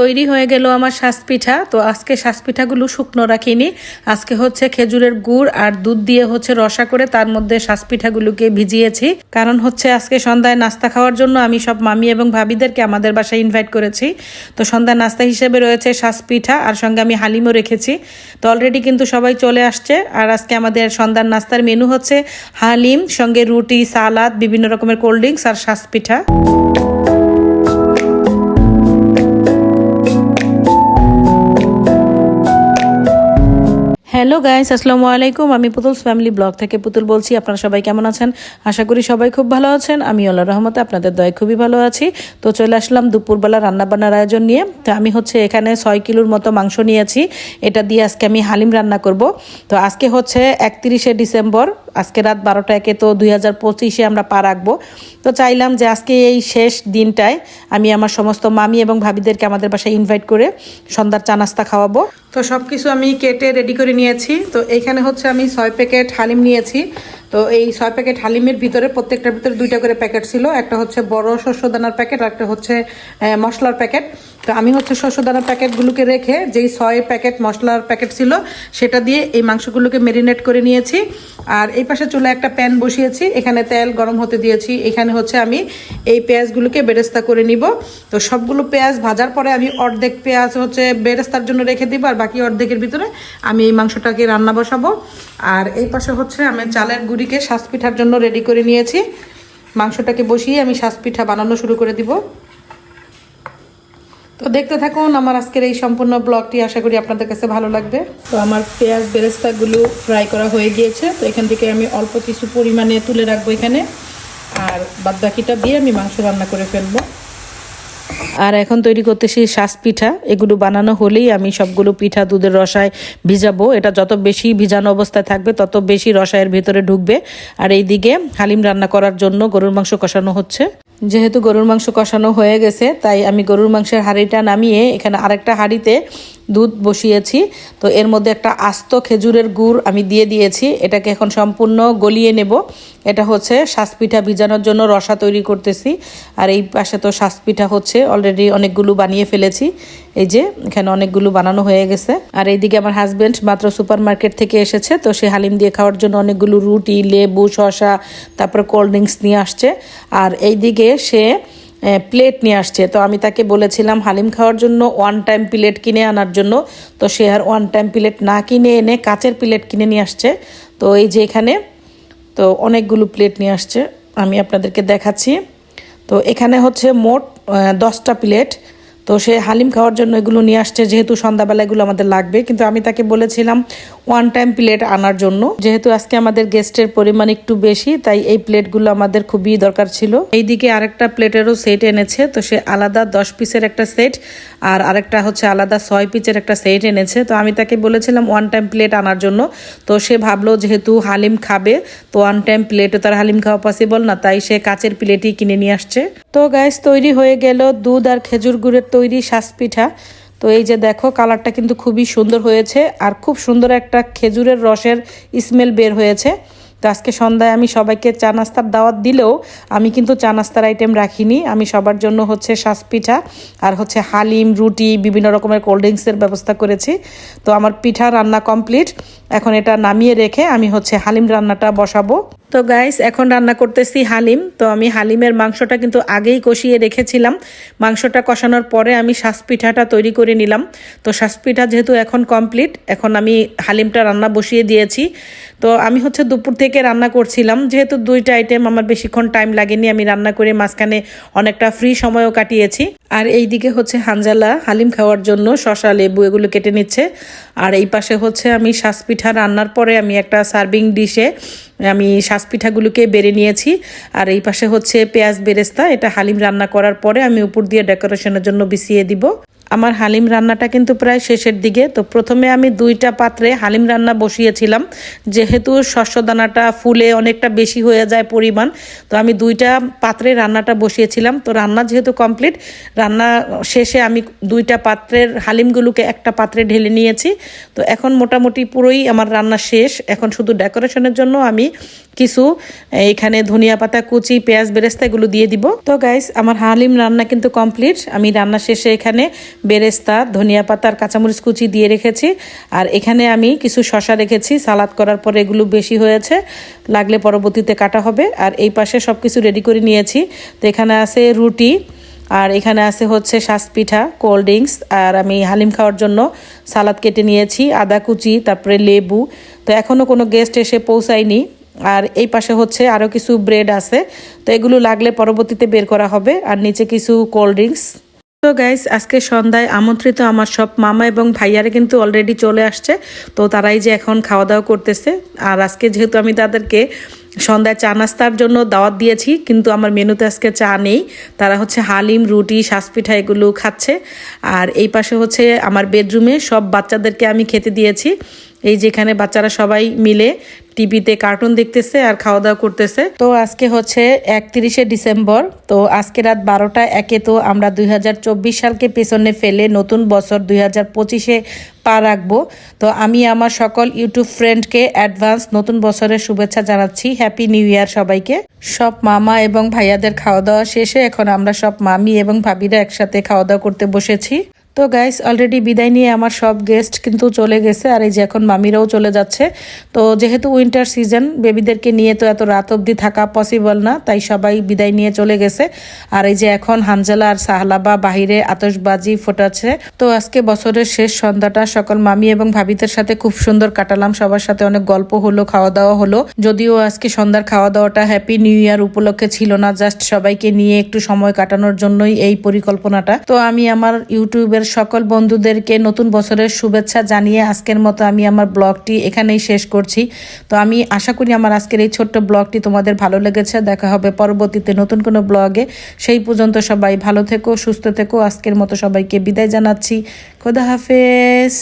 তৈরি হয়ে গেল আমার শাঁসপিঠা। তো আজকে শাঁসপিঠাগুলো শুকনো রাখিনি। আজকে হচ্ছে খেজুরের গুড় আর দুধ দিয়ে হচ্ছে রসা করে তার মধ্যে শাঁসপিঠাগুলোকে ভিজিয়েছি। কারণ হচ্ছে আজকে সন্ধ্যায় নাস্তা খাওয়ার জন্য আমি সব মামি এবং ভাবিদেরকে আমাদের বাসায় ইনভাইট করেছি। তো সন্ধ্যায় নাস্তা হিসেবে রয়েছে শাঁসপিঠা আর সঙ্গে আমি হালিমও রেখেছি। তো অলরেডি কিন্তু সবাই চলে আসছে। আর আজকে আমাদের সন্ধ্যার নাস্তার মেনু হচ্ছে হালিম, সঙ্গে রুটি, সালাদ, বিভিন্ন রকমের কোল্ড ড্রিঙ্কস আর শাঁসপিঠা। হ্যালো গাইস, আসসালামু আলাইকুম। আমি পুতুলস ফ্যামিলি ব্লগ থেকে পুতুল বলছি, আপনারা সবাই কেমন আছেন? আশা করি সবাই খুব ভালো আছেন। আমি আল্লাহ রহমতে আপনাদের দয় খুবই ভালো আছি। তো চলে আসলাম দুপুরবেলা রান্নাবান্নার আয়োজন নিয়ে। তো আমি হচ্ছে এখানে ছয় কিলোর মতো মাংস নিয়েছি। এটা দিয়ে আজকে আমি হালিম রান্না করব। তো আজকে হচ্ছে একত্রিশে ডিসেম্বর, আজকে রাত বারোটা একে তো দুই হাজার পঁচিশে আমরা পা রাখব। তো চাইলাম যে আজকে এই শেষ দিনটায় আমি আমার সমস্ত মামি এবং ভাবিদেরকে আমাদের বাসায় ইনভাইট করে সন্ধ্যার চা নাস্তা খাওয়াবো। তো সব কিছু আমি কেটে রেডি করে নিয়েছি। তো এখানে হচ্ছে আমি ছয় প্যাকেট হালিম নিয়েছি। তো এই ছয় প্যাকেট হালিমের ভিতরে প্রত্যেকটার ভিতরে দুইটা করে প্যাকেট ছিল। একটা হচ্ছে বড় শস্য দানার প্যাকেট আর একটা হচ্ছে মশলার প্যাকেট। তো আমি হচ্ছে শস্য দানার প্যাকেটগুলোকে রেখে যেই ছয় প্যাকেট মশলার প্যাকেট ছিল, সেটা দিয়ে এই মাংসগুলোকে মেরিনেট করে নিয়েছি। আর এই পাশে চুলে একটা প্যান বসিয়েছি, এখানে তেল গরম হতে দিয়েছি। এখানে হচ্ছে আমি এই পেঁয়াজগুলোকে বেরেস্তা করে নিব। তো সবগুলো পেঁয়াজ ভাজার পরে আমি অর্ধেক পেঁয়াজ হচ্ছে বেরেস্তার জন্য রেখে দিব, আর বাকি অর্ধেকের ভিতরে আমি এই মাংসটাকে রান্না বসাবো। আর এই পাশে হচ্ছে আমি চালের গুঁড়িকে শ্বাস পিঠার জন্য রেডি করে নিয়েছি। মাংসটাকে বসিয়ে আমি শ্বাস পিঠা বানানো শুরু করে দিব। তো দেখতে থাকুন, আমার আজকের এই সম্পূর্ণ ব্লগটি আশা করি আপনাদের কাছে ভালো লাগবে। তো আমার পেঁয়াজ বেরেস্তাগুলো ফ্রাই করা হয়ে গিয়েছে। তো এখান থেকে আমি অল্প কিছু পরিমাণে তুলে রাখব এখানে। আর বাদ বাকিটা দিয়ে আমি মাংস রান্না করে ফেলব। আর এখন তৈরি করতেছি শ্বাস পিঠা এগুলো বানানো হলেই আমি সবগুলো পিঠা দুধের রসায় ভিজাবো। এটা যত বেশি ভিজানো অবস্থায় থাকবে, তত বেশি রসায়ের ভেতরে ঢুকবে। আর এই দিকে হালিম রান্না করার জন্য গরুর মাংস কষানো হচ্ছে। যেহেতু গরুর মাংস কষানো হয়ে গেছে, তাই আমি গরুর মাংসের হাঁড়িটা নামিয়ে এখানে আরেকটা হাঁড়িতে দুধ বসিয়েছি। তো এর মধ্যে একটা আস্ত খেজুরের গুড় আমি দিয়ে দিয়েছি। এটাকে এখন সম্পূর্ণ গলিয়ে নেব। এটা হচ্ছে শ্বাসপিঠা ভিজানোর জন্য রসা তৈরি করতেছি। আর এই পাশে তো শ্বাসপিঠা হচ্ছে অলরেডি অনেকগুলো বানিয়ে ফেলেছি। এই যে, এখানে অনেকগুলো বানানো হয়ে গেছে। আর এইদিকে আমার হাজব্যান্ড মাত্র সুপার মার্কেট থেকে এসেছে, তো সে হালিম দিয়ে খাওয়ার জন্য অনেকগুলো রুটি, লেবু, শসা, তারপরে কোল্ড ড্রিঙ্কস নিয়ে আসছে। আর এইদিকে সে প্লেট নিয়ে আসছে। তো আমি তাকে বলেছিলাম, হালিম খাওয়ার জন্য ওয়ান টাইম প্লেট কিনে আনার জন্য। তো সে আর ওয়ান টাইম প্লেট না কিনে এনে কাচের প্লেট কিনে নিয়ে আসছে। তো এই যে এখানে, তো অনেকগুলো প্লেট নিয়ে আসছে। আমি আপনাদেরকে দেখাচ্ছি। তো এখানে হচ্ছে মোট দশটা প্লেট তো সে হালিম খাওয়ার জন্য এগুলো নিয়ে আসছে, যেহেতু সন্ধ্যাবেলা এগুলো আমাদের লাগবে। কিন্তু আমি তাকে বলেছিলাম ওয়ান টাইম প্লেট আনার জন্য। যেহেতু আজকে আমাদের গেস্টের পরিমাণ একটু বেশি, তাই এই প্লেটগুলো আমাদের খুবই দরকার ছিল। এইদিকে আরেকটা প্লেটেরও সেট এনেছে, তো সে আলাদা দশ পিসের একটা সেট আর আরেকটা হচ্ছে আলাদা ছয় পিসের একটা সেট এনেছে। তো আমি তাকে বলেছিলাম ওয়ান টাইম প্লেট আনার জন্য। তো সে ভাবলো, যেহেতু হালিম খাবে, তো ওয়ান টাইম প্লেটও তার হালিম খাওয়া পসিবল না, তাই সে কাচের প্লেটই কিনে নিয়ে আসছে। তো গ্যাস তৈরি হয়ে গেল দুধ আর খেজুর গুড়ের তৈরি শ্বাস পিঠা তো এই যে দেখো, কালারটা কিন্তু খুবই সুন্দর হয়েছে আর খুব সুন্দর একটা খেজুরের রসের স্মেল বের হয়েছে। তো আজকে সন্ধ্যায় আমি সবাইকে চা নাস্তার দাওয়াত দিলেও আমি কিন্তু চা নাস্তার আইটেম রাখিনি। আমি সবার জন্য হচ্ছে শ্বাস পিঠা আর হচ্ছে হালিম, রুটি, বিভিন্ন রকমের কোল্ড ড্রিঙ্কসের ব্যবস্থা করেছি। তো আমার পিঠা রান্না কমপ্লিট এখন এটা নামিয়ে রেখে আমি হচ্ছে হালিম রান্নাটা বসাবো। তো গাইস এখন রান্না করতেছি হালিম। তো আমি হালিমের মাংসটা কিন্তু আগেই কষিয়ে রেখেছিলাম। মাংসটা কষানোর পরে আমি শ্বাস পিঠাটা তৈরি করে নিলাম। তো শ্বাস পিঠা যেহেতু এখন কমপ্লিট এখন আমি হালিমটা রান্না বসিয়ে দিয়েছি। তো আমি হচ্ছে দুপুর থেকে রান্না করছিলাম। যেহেতু দুইটা আইটেম আমার বেশিক্ষণ টাইম লাগেনি, আমি রান্না করে মাঝখানে অনেকটা ফ্রি সময়ও কাটিয়েছি। আর এই দিকে হচ্ছে হানজালা হালিম খাওয়ার জন্য শশা লেবু এগুলো কেটে নিচ্ছে। আর এই পাশে হচ্ছে আমি শ্বাস পিঠা রান্নার পরে আমি একটা সার্ভিং ডিশে আমি শ্বাস পিঠাগুলোকে বেড়ে নিয়েছি। আর এই পাশে হচ্ছে পেঁয়াজ বেরেস্তা, এটা হালিম রান্না করার পরে আমি উপর দিয়ে ডেকোরেশনের জন্য বিছিয়ে দিব। আমার হালিম রান্নাটা কিন্তু প্রায় শেষের দিকে। তো প্রথমে আমি দুইটা পাত্রে হালিম রান্না বসিয়েছিলাম। যেহেতু শস্য দানাটা ফুলে অনেকটা বেশি হয়ে যায় পরিমাণ, তো আমি দুইটা পাত্রে রান্নাটা বসিয়েছিলাম। তো রান্না যেহেতু কমপ্লিট, রান্না শেষে আমি দুইটা পাত্রের হালিমগুলোকে একটা পাত্রে ঢেলে নিয়েছি। তো এখন মোটামুটি পুরোই আমার রান্না শেষ। এখন শুধু ডেকোরেশনের জন্য আমি কিছু এখানে ধনিয়া পাতা, কুচি, পেঁয়াজ বেরেস্তা এগুলো দিয়ে দিব। তো গাইস, আমার হালিম রান্না কিন্তু কমপ্লিট। আমি রান্না শেষে এখানে বেরেস্তা, ধনিয়া পাতার কাঁচামরিচ কুচি দিয়ে রেখেছি। আর এখানে আমি কিছু শশা রেখেছি। সালাদ করার পরে এগুলো বেশি হয়েছে। লাগলে পরবর্তীতে কাটা হবে। আর এই পাশে সব কিছু রেডি করে নিয়েছি। তো এখানে আছে রুটি। আর এখানে আছে হচ্ছে শ্বাস পিঠা কোল্ড ড্রিঙ্কস আর আমি হালিম খাওয়ার জন্য সালাদ কেটে নিয়েছি। আদা কুচি, তারপরে লেবু। তো এখনও কোনো গেস্ট এসে পৌঁছায়নি। আর এই পাশে হচ্ছে আরও কিছু ব্রেড আছে। তো এগুলো লাগলে পরবর্তীতে বের করা হবে। আর নিচে কিছু কোল্ড ড্রিঙ্কস তো গাইস আজকে সন্ধ্যায় আমন্ত্রিত আমার সব মামা এবং ভাইয়ারা কিন্তু অলরেডি চলে আসছে। তো তারাই যে এখন খাওয়া দাওয়া করতেছে। আর আজকে যেহেতু আমি তাদেরকে সন্ধ্যায় চা নাস্তার জন্য দাওয়াত দিয়েছি, কিন্তু আমার মেনুতে আজকে চা নেই। তারা হচ্ছে হালিম, রুটি শ্বাসপিঠা এগুলো খাচ্ছে। আর এই পাশে হচ্ছে আমার বেডরুমে সব বাচ্চাদেরকে আমি খেতে দিয়েছি। এই যেখানে বাচ্চারা সবাই মিলে টিভিতে কার্টুন দেখতেছে আর খাওয়া দাওয়া করতেছে। তো আজকে হচ্ছে একত্রিশে ডিসেম্বর। তো আজকে রাত বারোটা একে তো আমরা দুই হাজার চব্বিশ সালকে পেছনে ফেলে নতুন বছর দুই হাজার পঁচিশে পা রাখব। তো আমি, আমার সকল ইউটিউব ফ্রেন্ডকে অ্যাডভান্স নতুন বছরের শুভেচ্ছা জানাচ্ছি। হ্যাপি নিউ ইয়ার সবাইকে। সব মামা এবং ভাইয়াদের খাওয়া দাওয়া শেষে এখন আমরা সব মামি এবং ভাবিরা একসাথে খাওয়া দাওয়া করতে বসেছি। তো গাইস অলরেডি বিদায় নিয়ে আমার সব গেস্ট কিন্তু চলে গেছে, আর এই যে এখন মামিরাও চলে যাচ্ছে। তো যেহেতু উইন্টার সিজন বেবিদেরকে নিয়ে তো এত রাত অবধি থাকা পসিবল না, তাই সবাই বিদায় নিয়ে চলে গেছে। আর এই যে এখন হানজালা আর সাহলাবা বাহিরে আতশবাজি ফোটাচ্ছে। তো আজকে বছরের শেষ সন্ধ্যাটা সকল মামি এবং ভাবিদের সাথে খুব সুন্দর কাটালাম। সবার সাথে অনেক গল্প হলো খাওয়া দাওয়া হলো। যদিও আজকে সন্ধ্যার খাওয়া দাওয়াটা হ্যাপি নিউ ইয়ার উপলক্ষে ছিল না জাস্ট সবাইকে নিয়ে একটু সময় কাটানোর জন্যই এই পরিকল্পনাটা। তো আমি আমার ইউটিউবের সকল বন্ধুদেরকে নতুন বছরের শুভেচ্ছা জানিয়ে আজকের মতো আমি আমার ব্লগটি এখানেই শেষ করছি। তো আমি আশা করি আমার আজকের এই ছোট্ট ব্লগটি তোমাদের ভালো লেগেছে। দেখা হবে পরবর্তীতে নতুন কোনো ব্লগে। সেই পর্যন্ত সবাই ভালো থেকো, সুস্থ থেকো। আজকের মতো সবাইকে বিদায় জানাচ্ছি। খোদা হাফেজ।